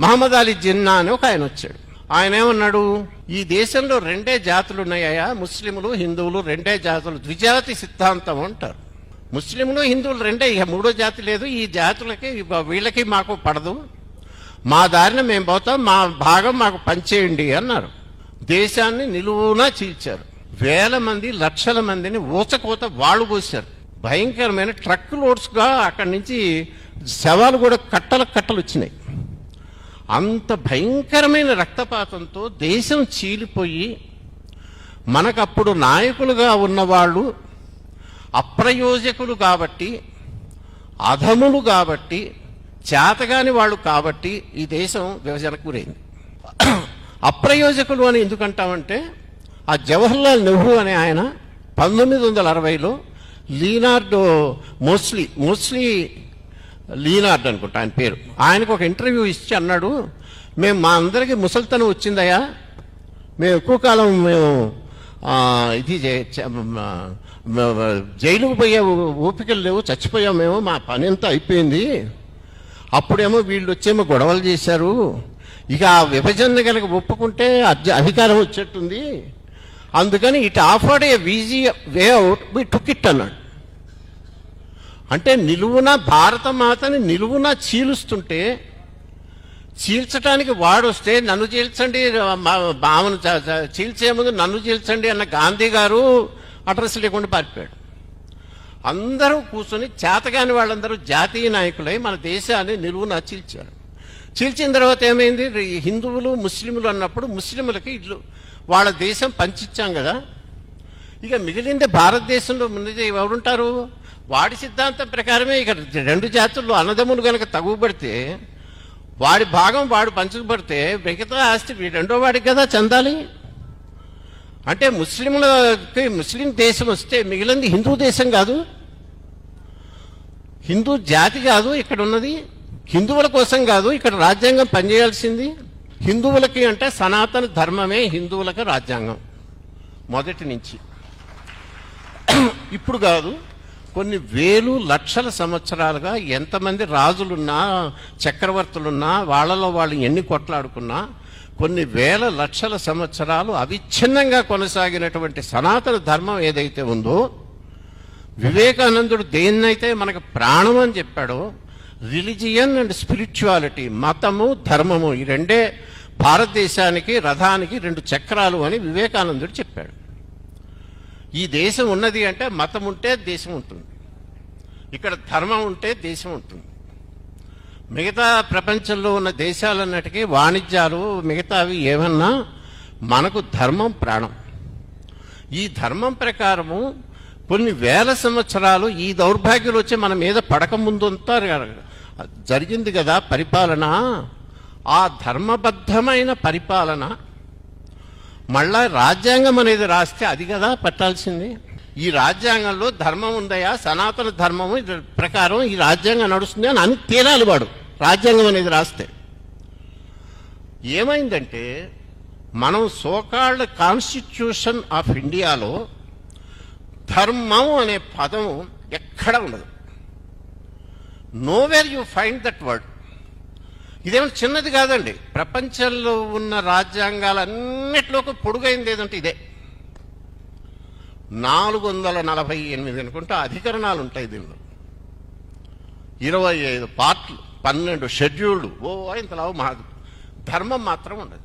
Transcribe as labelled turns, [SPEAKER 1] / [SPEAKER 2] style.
[SPEAKER 1] మహమ్మద్ అలీ జిన్నా అని ఒక ఆయన వచ్చాడు. ఆయన ఏమన్నాడు ఈ దేశంలో రెండే జాతులు ఉన్నాయా ముస్లింలు హిందువులు రెండే జాతులు ద్విజాతి సిద్ధాంతం అంటారు. ముస్లింలు హిందువులు రెండే ఇక మూడో జాతి లేదు ఈ జాతులకి వీళ్ళకి మాకు పడదు. మా దారిన మేము పోతాం మా భాగం మాకు పంచేయండి అన్నారు. దేశాన్ని నిలువునా చీల్చారు. వేల మంది లక్షల మందిని ఊచకోత వాళ్ళు పోసారు భయంకరమైన ట్రక్ లోడ్స్గా అక్కడి నుంచి శవాలు కూడా కట్టల కట్టలు వచ్చినాయి. అంత భయంకరమైన రక్తపాతంతో దేశం చీలిపోయి మనకప్పుడు నాయకులుగా ఉన్నవాళ్ళు అప్రయోజకులు కాబట్టి అధములు కాబట్టి చేతగాని వాళ్ళు కాబట్టి ఈ దేశం విభజనకు గురైంది. అప్రయోజకులు అని ఎందుకంటామంటే ఆ జవహర్లాల్ నెహ్రూ అనే ఆయన పంతొమ్మిది వందల అరవైలో లీనార్డో మోస్లీ మోస్లీ లీనార్డ్ అనుకుంటా ఆయన పేరు. ఆయనకు ఒక ఇంటర్వ్యూ ఇచ్చి అన్నాడు మేము మా అందరికీ ముసలితనం వచ్చిందయ్యా. మేము ఎక్కువ కాలం మేము ఇది చే- జైలుకు పోయే ఓపికలు లేవు చచ్చిపోయాం మేము మా పని అంతా అయిపోయింది. అప్పుడేమో వీళ్ళు వచ్చేమో గొడవలు చేశారు. ఇక ఆ విభజన కనుక ఒప్పుకుంటే అధికారం వచ్చేట్టుంది. అందుకని it offered a easy way out me took it అన్నాడు. అంటే నిలువున భారత మాతని నిలువున చీలుస్తుంటే చీల్చడానికి వాడొస్తే నన్ను చీల్చండి మా- చీల్చే ముందు నన్ను చీల్చండి అన్న గాంధీ గారు అడ్రస్ లేకుండా పారిపోయాడు. అందరూ కూర్చొని చేతగాని వాళ్ళందరూ జాతీయ నాయకులై మన దేశాన్ని నిలువున చీల్చారు. చీల్చిన తర్వాత ఏమైంది? హిందువులు ముస్లింలు అన్నప్పుడు ముస్లింలకి ఇల్లు వాళ్ళ దేశం పంచిచ్చాం కదా. ఇక మిగిలింది భారతదేశంలో ఉన్నది ఎవరుంటారు? వాడి సిద్ధాంతం ప్రకారమే ఇక రెండు జాతుల్లో అన్నదమ్ములు కనుక తగుబడితే వాడి భాగం వాడు పంచుకుపడితే మిగతా ఆస్తి రెండో వాడికి కదా చెందాలి? అంటే ముస్లింలకి ముస్లిం దేశం వస్తే మిగిలింది హిందూ దేశం కాదు. హిందూ జాతి కాదు ఇక్కడ ఉన్నది. హిందువుల కోసం కాదు ఇక్కడ రాజ్యాంగం పనిచేయాల్సింది. హిందువులకి అంటే సనాతన ధర్మమే హిందువులకు రాజ్యాంగం. మొదటి నుంచి. ఇప్పుడు కాదు. కొన్ని వేలు లక్షల సంవత్సరాలుగా ఎంతమంది రాజులున్నా చక్రవర్తులున్నా వాళ్ళలో వాళ్ళు ఎన్ని కొట్లాడుకున్నా కొన్ని వేల లక్షల సంవత్సరాలు అవిచ్ఛిన్నంగా కొనసాగినటువంటి సనాతన ధర్మం ఏదైతే ఉందో వివేకానందుడు దేన్నైతే మనకు ప్రాణం అని చెప్పాడో రిలిజియన్ అండ్ స్పిరిచువాలిటీ మతము ధర్మము ఈ రెండే భారతదేశానికి రథానికి రెండు చక్రాలు అని వివేకానందుడు చెప్పాడు. ఈ దేశం ఉన్నది అంటే మతం ఉంటే దేశం ఉంటుంది. ఇక్కడ ధర్మం ఉంటే దేశం ఉంటుంది. మిగతా ప్రపంచంలో ఉన్న దేశాలన్నిటికీ వాణిజ్యాలు మిగతావి ఏమన్నా మనకు ధర్మం ప్రాణం. ఈ ధర్మం ప్రకారము కొన్ని వేల సంవత్సరాలు ఈ దౌర్భాగ్యులు వచ్చి మన మీద పడక ముందంతా జరిగింది కదా పరిపాలన. ఆ ధర్మబద్ధమైన పరిపాలన మళ్ళా రాజ్యాంగం అనేది రాస్తే అది కదా పట్టాల్సింది. ఈ రాజ్యాంగంలో ధర్మం ఉందయా? సనాతన ధర్మము ప్రకారం ఈ రాజ్యాంగం నడుస్తుంది అని అని తేలాలి వాడు. రాజ్యాంగం అనేది రాస్తే. ఏమైందంటే మనం సోకాల్డ్ కాన్స్టిట్యూషన్ ఆఫ్ ఇండియాలో ధర్మం అనే పదం ఎక్కడ ఉండదు. Nowhere you find that word ఇదేమో చిన్నది కాదండి. ప్రపంచంలో ఉన్న రాజ్యాంగాలన్నిటిలోకి పొడుగైంది ఏదంటే ఇదే. నాలుగు వందల నలభై ఎనిమిది అనుకుంటే అధికరణాలు ఉంటాయి దీనిలో. ఇరవై ఐదు పార్ట్లు పన్నెండు షెడ్యూల్డ్ ఓ ఇంతలా మా ధర్మం మాత్రం ఉండదు.